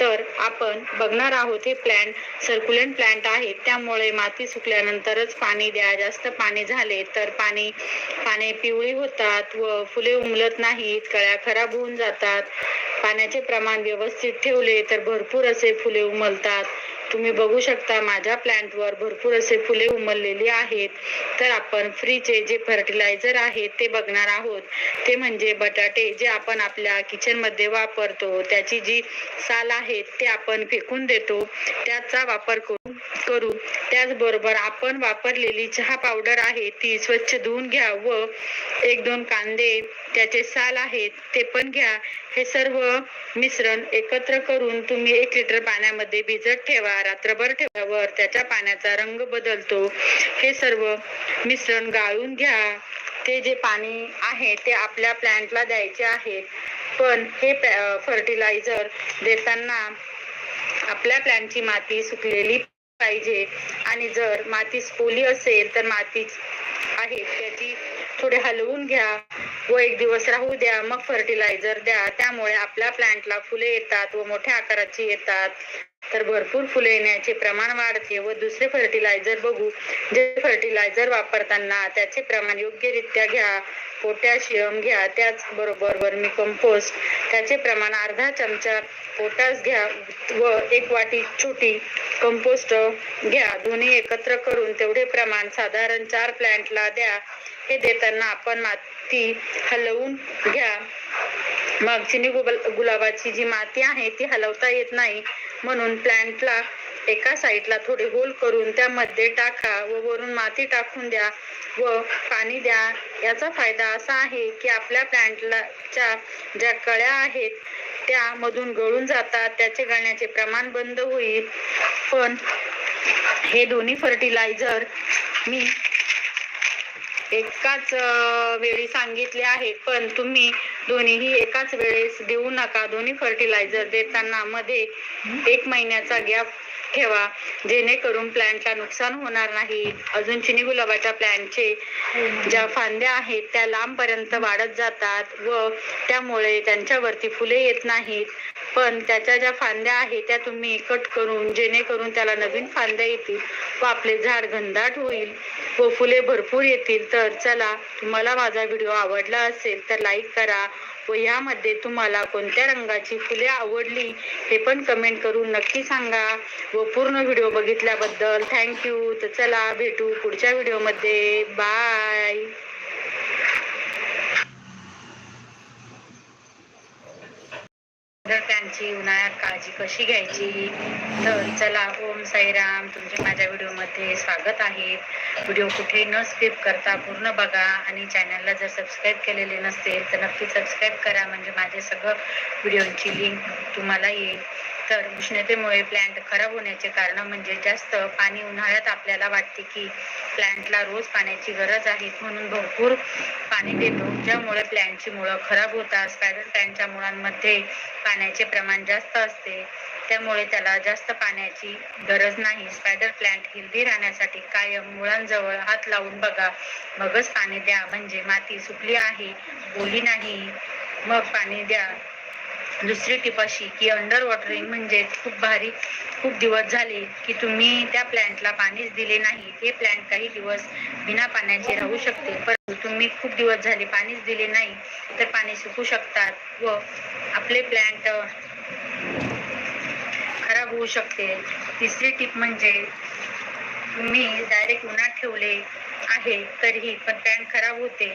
तर आपण बघणार आहोत हे प्लॅन्ट सर्क्युलंट प्लॅन्ट आहेत. त्यामुळे माती सुकल्यानंतरच पाणी द्या. जास्त पाणी झाले तर पाणी पाने पिवळी होतात व फुले उमलत नाहीत कळ्या खराब होऊन जातात. पाण्याचे प्रमाण व्यवस्थित ठेवले तर भरपूर असे फुले उमलतात. तुम्ही बघू शकता माझ्या प्लॅन्टवर भरपूर असे फुले उमललेली आहेत. तर आपण फ्रीचे जे फर्टिलायझर आहेत ते बघणार आहोत. ते म्हणजे बटाटे जे आपण आपल्या किचनमध्ये वापरतो. त्याची जी साल आहेत ते आपण फेकून देतो. त्याचा वापर करून करू. त्याचबरोबर आपण वापरलेली चहा पावडर आहे ती स्वच्छ धुवून घ्या व एक दोन कांदे त्याचे साल आहेत ते पण घ्या. हे सर्व मिश्रण एकत्र करून तुम्ही एक लिटर पाण्यामध्ये भिजत ठेवा रात्रभर ठेवल्यावर त्याच्या पाण्याचा रंग बदलतो. हे सर्व मिश्रण गाळून घ्या. ते जे पाणी आहे ते आपल्या प्लॅन्टला द्यायचे आहे. पण हे फर्टिलायझर देताना आपल्या प्लॅन्टची माती सुकलेली पाहिजे. आणि जर मातीस ओली असेल तर माती आहे. त्याची थोडे हलवून घ्या. व एक दिवस राहू द्या. मग फर्टिलायझर द्या. त्यामुळे आपल्या प्लांटला फुले येतात व मोठ्या आकाराची येतात. तर भरपूर फुले येण्याचे प्रमाण वाढते व दुसरे फर्टिलायझर बघू. जे फर्टिलायझर वापरताना त्याचे प्रमाण योग्यरित्या घ्या. पोटॅशियम घ्या. त्याचबरोबर वर्मी कंपोस्ट त्याचे प्रमाण अर्धा चमचा पोटॅश घ्या व एक वाटी छोटी कंपोस्ट घ्या. दोन्ही एकत्र करून तेवढे प्रमाण साधारण चार प्लॅन्टला द्या. हे देताना आपण माती हलवून घ्या. मग चिनी गुबल- गुलाबाची जी माती आहे ती हलवता येत नाही. म्हणून प्लांटला एका साईडला थोडे होल करून त्यामध्ये टाका व वरून माती टाकून द्या व पाणी द्या. याचा फायदा असा आहे की आपल्या प्लॅन्टला च्या ज्या कळ्या आहेत त्यामधून गळून जातात. त्याचे गळण्याचे प्रमाण बंद होईल. पण हे दोन्ही फर्टिलायझर मी एकाच वेळी सांगितले आहे पण तुम्ही दोन्हीही एकाच वेळेस देऊ नका. दोन्ही फर्टिलायझर देताना मध्ये एक महिन्याचा गॅप ठेवा. जेणेकरून प्लॅन्टला नुकसान होणार नाही. अजून चिनी गुलाबाच्या प्लॅन्टचे ज्या फांद्या आहेत त्या लांबपर्यंत वाढत जातात व त्यामुळे त्यांच्यावरती फुले येत नाहीत. पण त्याच्या ज्या फांद्या आहेत त्या तुम्ही कट करून जेणेकरून त्याला नवीन फांद्या येतील व आपले झाड घनदाट होईल व फुले भरपूर येतील. तर चला तुम्हाला माझा व्हिडिओ आवडला असेल तर लाईक करा व ह्यामध्ये तुम्हाला कोणत्या रंगाची फुले आवडली हे पण कमेंट करून नक्की सांगा व पूर्ण व्हिडिओ बघितल्याबद्दल थँक्यू. तर चला भेटू पुढच्या व्हिडिओमध्ये. बाय. तर त्यांची उन्हाळ्यात काळजी कशी घ्यायची? तर चला ओम साईराम तुमचे माझ्या व्हिडिओमध्ये स्वागत आहे. व्हिडिओ कुठे न स्किप करता पूर्ण बघा आणि चॅनलला जर सबस्क्राईब केलेले नसेल तर नक्की सबस्क्राईब करा. म्हणजे माझे सगळं व्हिडिओची लिंक तुम्हाला येईल. तर उष्णतेमुळे प्लांट खराब होण्याचे कारण म्हणजे जास्त पाणी उन्हाळ्यात आपल्याला वाटते की प्लांटला रोज पाण्याची गरज आहे. म्हणून भरपूर पाणी देतो ज्यामुळे प्लांटची मुळं खराब होतात. स्पायडर प्लांटच्या मुळांमध्ये पाण्याचे प्रमाण जास्त असते. त्यामुळे त्याला जास्त पाण्याची गरज नाही. स्पायडर प्लांट हेल्दी राहण्यासाठी कायम मुळांजवळ हात लावून बघा. मगच पाणी द्या. म्हणजे माती सुकली आहे. ओली नाही. मग पाणी द्या. दुसरी टिप अशी की अंडर वॉटरिंग म्हणजे खूप भारी खूप दिवस झाले की तुम्ही त्या प्लॅन्टला पाणीच दिले नाही. हे प्लॅन्ट काही दिवस बिना पाण्याचे राहू शकते. परंतु तुम्ही खूप दिवस झाले पाणीच दिले नाही तर पाणी सुकू शकतात व आपले प्लॅन्ट खराब होऊ शकते. तिसरी टीप म्हणजे तुम्ही डायरेक्ट उन्हात ठेवले आहे तरीही पण पॅन खराब होते.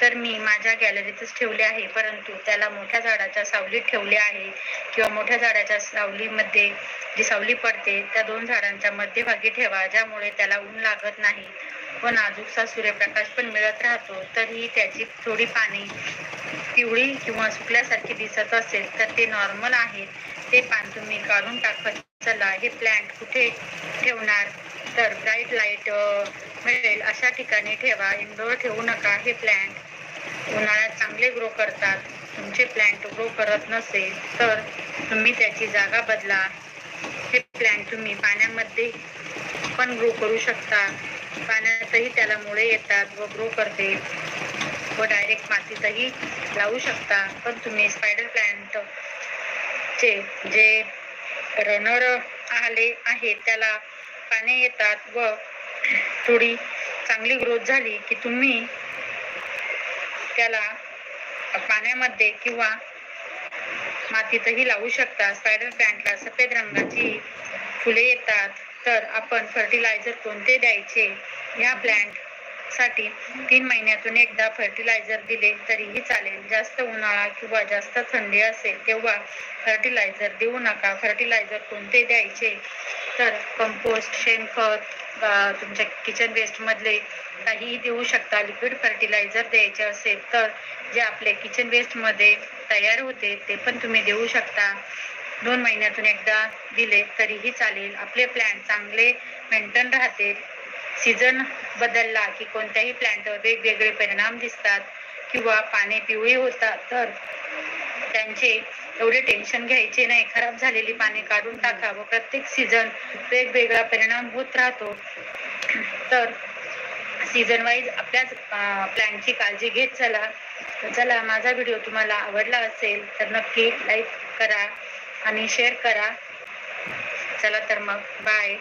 तर मी माझ्या गॅलरीतच ठेवले आहे परंतु त्याला मोठ्या झाडाच्या सावलीत ठेवले आहे. किंवा मोठ्या झाडाच्या सावलीमध्ये जी सावली पडते त्या दोन झाडांच्या मध्यभागी ठेवा ज्यामुळे त्याला ऊन लागत नाही. व नाजूकचा सूर्यप्रकाश पण मिळत राहतो तरीही त्याची थोडी पाने पिवळी किंवा सुकल्यासारखी दिसत असेल तर ते नॉर्मल आहे. ते पान तुम्ही काढून टाकत चला हे प्लॅन्ट कुठे ठेवणार? तर ब्राईट लाइट मिळेल अशा ठिकाणी ठेवा. इनडोअर ठेवू नका हे प्लॅन्ट उन्हाळ्यात चांगले ग्रो करतात. तुमचे प्लॅन्ट ग्रो करत नसेल तर तुम्ही त्याची जागा बदला. हे प्लॅन्ट तुम्ही पाण्यामध्ये पण ग्रो करू शकता. पाण्यातही त्याला मुळे येतात व ग्रो करते. व डायरेक्ट मातीतही लावू शकता. पण तुम्ही स्पायडर प्लॅन्ट चे जे रनर आले आहेत त्याला पाने येतात व थोडी चांगली ग्रोथ झाली की तुम्ही त्याला पाण्यामध्ये किंवा मातीतही लावू शकता. स्पायडर प्लांटला सफेद रंगाची फुले येतात. तर आपण फर्टिलायझर कोणते द्यायचे? या प्लांट साठी तीन महिन्यातून एकदा फर्टिलायझर दिले तरीही चालेल. जास्त उन्हाळा किंवा जास्त थंडी असेल तेव्हा फर्टिलायझर देऊ नका. फर्टिलायझर कोणते द्यायचे? तर कंपोस्ट शेणखत तुमच्या किचन वेस्टमधले काहीही देऊ शकता. लिक्विड फर्टिलायझर द्यायचे असेल तर जे आपले किचन वेस्टमध्ये तयार होते ते पण तुम्ही देऊ शकता. दोन महिन्यातून एकदा दिले तरीही चालेल. आपले प्लॅन चांगले मेंटेन राहतील. सीझन बदलला की कोणत्याही प्लांटवर वेगवेगळे परिणाम दिसतात किंवा पाने पिवळी होतात तर त्यांचे एवढे टेन्शन घ्यायचे नाही. खराब झालेली पाने काढून टाका व प्रत्येक सीझन वेगवेगळा परिणाम होत राहतो. तर सीझन वाईज आपल्याच प्लॅनची काळजी घेत चला. चला माझा व्हिडिओ तुम्हाला आवडला असेल तर नक्की लाईक करा आणि शेअर करा. चला तर मग बाय.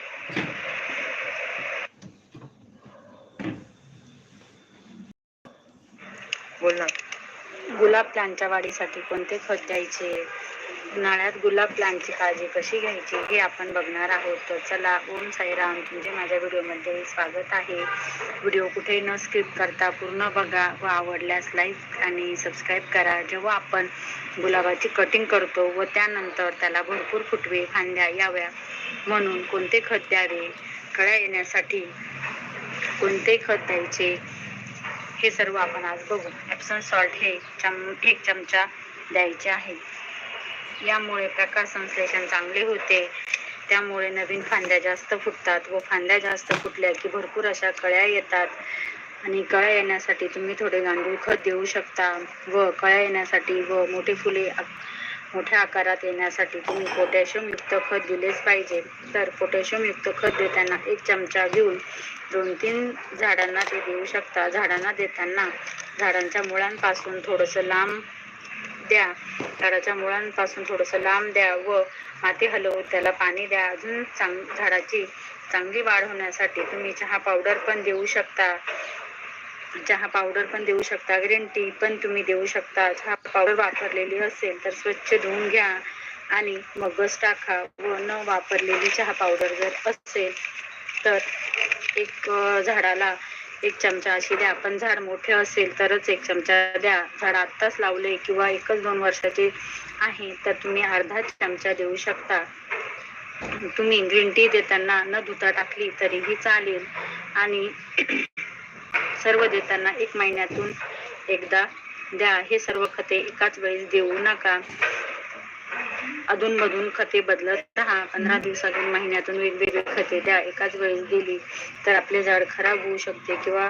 बोल ना. गुलाब प्लांटच्या वाढीसाठी कोणते खत द्यायचे? उन्हाळ्यात गुलाब प्लांटची काळजी कशी घ्यायची? हे आपण बघणार आहोत. तर चला ओम साईराम. तुमचे माझ्या व्हिडिओमध्ये स्वागत आहे. व्हिडिओ कुठे न स्किप करता पूर्ण बघा व आवडल्यास लाईक आणि सबस्क्राईब करा. जेव्हा आपण गुलाबाची कटिंग करतो व त्यानंतर त्याला भरपूर फुटवे फांद्या याव्या म्हणून कोणते खत द्यावे? कळ्या येण्यासाठी कोणते खत द्यायचे? हे सर्व आपण आज बघू. ॲप्सम सॉल्ट हे चम एक चमचा द्यायचे आहे. यामुळे प्रकाश संश्लेषण चांगले होते. त्यामुळे नवीन फांद्या जास्त फुटतात व फांद्या जास्त फुटल्या की भरपूर अशा कळ्या येतात. आणि कळ्या येण्यासाठी तुम्ही थोडे गांडूळ खत देऊ शकता व कळ्या येण्यासाठी व मोठे फुले मोठ्या आकारात येण्यासाठी तुम्ही पोटॅशियम युक्त खत दिलेच पाहिजे. तर पोटॅशियम युक्त खत देताना एक चमचा घेऊन दोन तीन झाडांना ते देऊ शकता. झाडांना देताना झाडांच्या मुळांपासून थोडंसं लांब द्या. झाडाच्या मुळांपासून थोडंसं लांब द्या व माती हलवून त्याला पाणी द्या. अजून चांग झाडाची चांगली वाढ होण्यासाठी तुम्ही चहा पावडर पण देऊ शकता. चहा पावडर पण देऊ शकता. ग्रीन टी पण तुम्ही देऊ शकता चहा पावडर वापरलेली असेल तर स्वच्छ धुवून घ्या आणि मगच टाका व न वापरलेली चहा पावडर जर असेल तर एक झाडाला एक चमचा अशी द्या. पण झाड मोठे असेल तरच एक चमचा द्या. झाड आत्ताच लावले किंवा एकच दोन वर्षाचे आहे तर तुम्ही अर्धा चमचा देऊ शकता. तुम्ही ग्रीन टी देताना न धुता टाकली तरीही चालेल. आणि सर्व देताना एक महिन्यातून एकदा द्या. हे सर्व खते एकाच वेळेस देऊ नका. अधूनमधून खते बदलत राहा. पंधरा दिवसातून महिन्यातून वेगवेगळी खते द्या. एकाच वेळेस दिली तर आपले झाड खराब होऊ शकते किंवा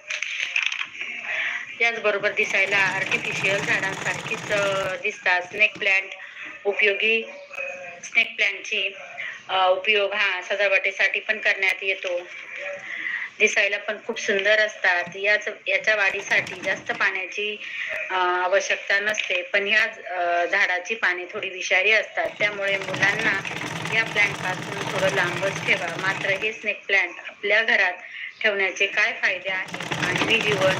याचबरोबर दिसायला आर्टिफिशियल झाडांसारखीच दिसतात. स्नेक प्लांट उपयोगी स्नेक प्लांटची उपयोग हा सजावटीसाठी पण करण्यात येतो. दिसायला पण खूप सुंदर असतात. याच याच्या वाढीसाठी जास्त पाण्याची आवश्यकता नसते. पण ह्या झाडाची पाने थोडी विषारी असतात. त्यामुळे मुलांना या प्लॅन्टपासून पासून थोडं लांबच ठेवा. मात्र हे स्नेक प्लॅन्ट आपल्या घरात ठेवण्याचे काय फायदे आहेत? मानवी जीवन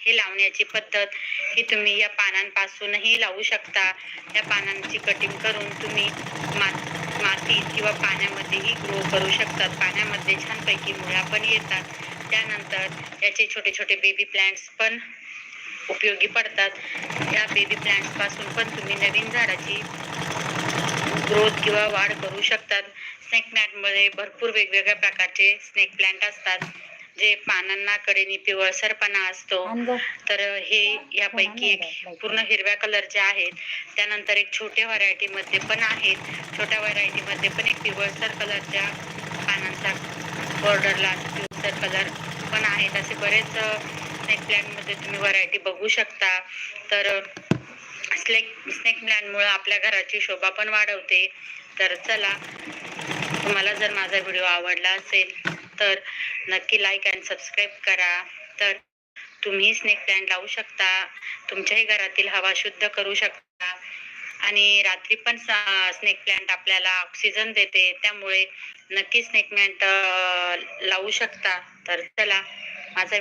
हे लावण्याची पद्धत ही तुम्ही या पानांपासूनही लावू शकता. या पानांची कटिंग करून तुम्ही मात मातीत किंवा पाण्यामध्येही ग्रो करू शकतात. पाण्यामध्ये छानपैकी मुळ्या पण येतात. त्यानंतर याचे छोटे छोटे बेबी प्लांट्स पण उपयोगी पडतात. या बेबी प्लांट्सपासून पण तुम्ही नवीन झाडाची ग्रोथ किंवा वाढ करू शकतात. स्नेक प्लॅन्टमध्ये भरपूर वेगवेगळ्या प्रकारचे स्नेक प्लांट असतात. जे पानांना कडेने पिवळसरपणा असतो तर हे यापैकी एक पूर्ण हिरव्या कलरचे आहेत. त्यानंतर एक छोट्या व्हरायटी मध्ये पण आहेत. छोट्या व्हरायटी मध्ये पण एक पिवळसर कलरच्या पानांचा बॉर्डरला पिवळसर कलर पण आहेत. असे बरेच स्नेक प्लांटमध्ये तुम्ही व्हरायटी बघू शकता. तर स्नेक स्नेक प्लांटमुळे आपल्या घराची शोभा पण वाढवते. तर चला तुम्हाला जर माझा व्हिडिओ आवडला असेल तर नक्की लाईक अँड सबस्क्राईब करा. तर तुम्ही स्नेक प्लॅन लावू शकता. तुमच्याही घरातील हवा शुद्ध करू शकता. आणि रात्री पण स्नेक प्लांट आपल्याला ऑक्सिजन देते. त्यामुळे नक्की स्नेक प्लांट लावू शकता. तर चला माझा